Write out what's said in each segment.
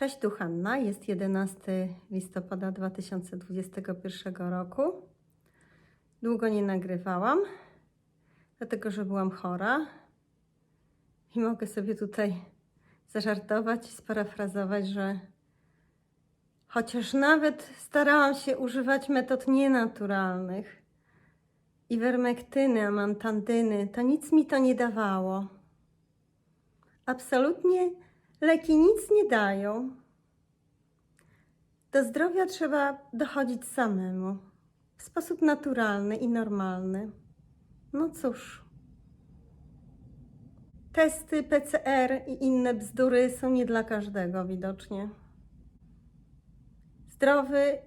Cześć, tu Hanna. Jest 11 listopada 2021 roku. Długo nie nagrywałam, dlatego że byłam chora. I mogę sobie tutaj zażartować i sparafrazować, że chociaż nawet starałam się używać metod nienaturalnych, iwermektyny, amantandyny, to nic mi to nie dawało. Absolutnie leki nic nie dają. Do zdrowia trzeba dochodzić samemu, w sposób naturalny i normalny. No cóż. Testy PCR i inne bzdury są nie dla każdego widocznie. Zdrowy,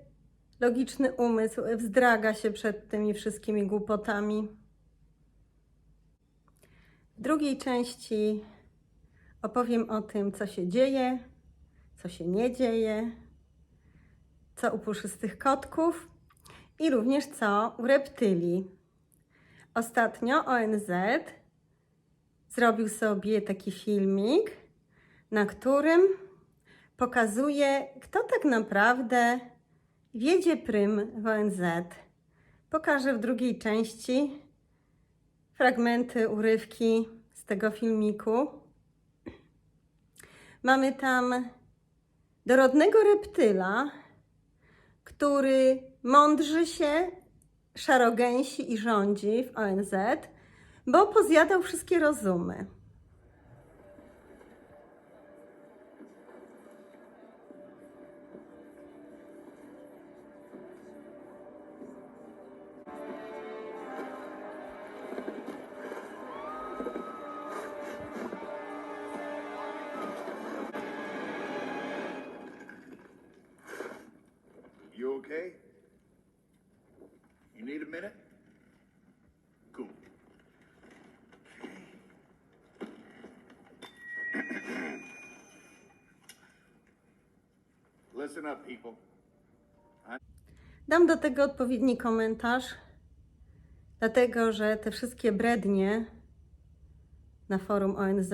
logiczny umysł wzdraga się przed tymi wszystkimi głupotami. W drugiej części opowiem o tym, co się dzieje, co się nie dzieje, co u puszystych kotków i również co u reptylii. Ostatnio ONZ zrobił sobie taki filmik, na którym pokazuje, kto tak naprawdę wiedzie prym w ONZ. Pokażę w drugiej części fragmenty, urywki z tego filmiku. Mamy tam dorodnego reptyla, który mądrzy się, szarogęsi i rządzi w ONZ, bo pozjadał wszystkie rozumy. You need a minute? Cool. Listen up, people. Dam do tego odpowiedni komentarz, dlatego że te wszystkie brednie na forum ONZ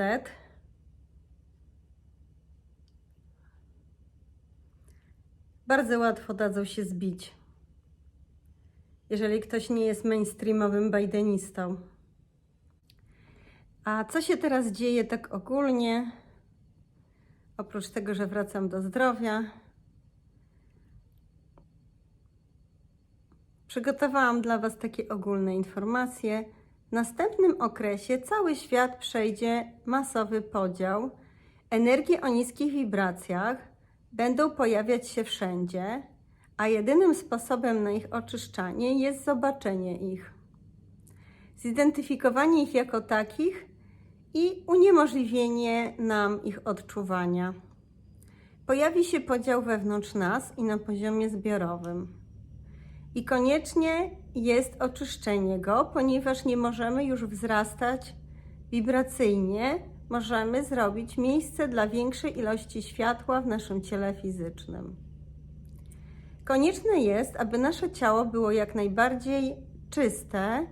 bardzo łatwo dadzą się zbić, jeżeli ktoś nie jest mainstreamowym bajdenistą. A co się teraz dzieje tak ogólnie? Oprócz tego, że wracam do zdrowia, Przygotowałam dla Was takie ogólne informacje. W następnym okresie cały świat przejdzie masowy podział. Energie o niskich wibracjach będą pojawiać się wszędzie, a jedynym sposobem na ich oczyszczanie jest zobaczenie ich, zidentyfikowanie ich jako takich i uniemożliwienie nam ich odczuwania. Pojawi się podział wewnątrz nas i na poziomie zbiorowym. I koniecznie jest oczyszczenie go, ponieważ nie możemy już wzrastać wibracyjnie, możemy zrobić miejsce dla większej ilości światła w naszym ciele fizycznym. Konieczne jest, aby nasze ciało było jak najbardziej czyste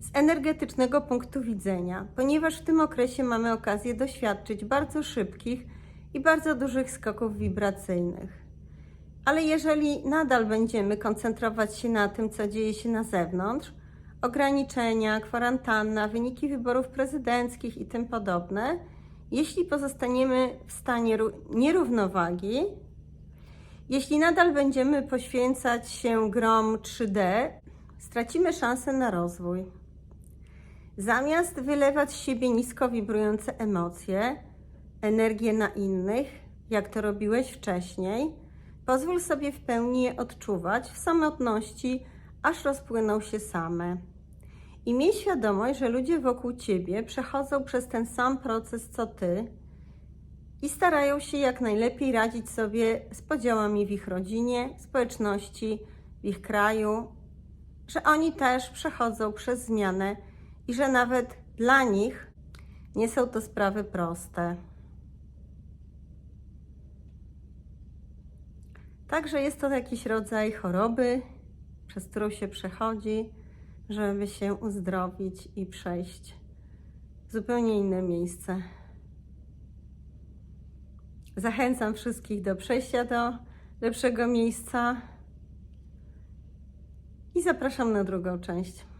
z energetycznego punktu widzenia, ponieważ w tym okresie mamy okazję doświadczyć bardzo szybkich i bardzo dużych skoków wibracyjnych. Ale jeżeli nadal będziemy koncentrować się na tym, co dzieje się na zewnątrz, ograniczenia, kwarantanna, wyniki wyborów prezydenckich i tym podobne, jeśli pozostaniemy w stanie ró- nierównowagi, jeśli nadal będziemy poświęcać się grom 3D, stracimy szansę na rozwój. Zamiast wylewać z siebie nisko wibrujące emocje, energię na innych, jak to robiłeś wcześniej, Pozwól sobie w pełni je odczuwać w samotności, aż rozpłyną się same. I miej świadomość, że ludzie wokół ciebie przechodzą przez ten sam proces co ty i starają się jak najlepiej radzić sobie z podziałami w ich rodzinie, społeczności, w ich kraju, że oni też przechodzą przez zmianę i że nawet dla nich nie są to sprawy proste. Także jest to jakiś rodzaj choroby, przez którą się przechodzi, żeby się uzdrowić i przejść w zupełnie inne miejsce. Zachęcam wszystkich do przejścia do lepszego miejsca i zapraszam na drugą część.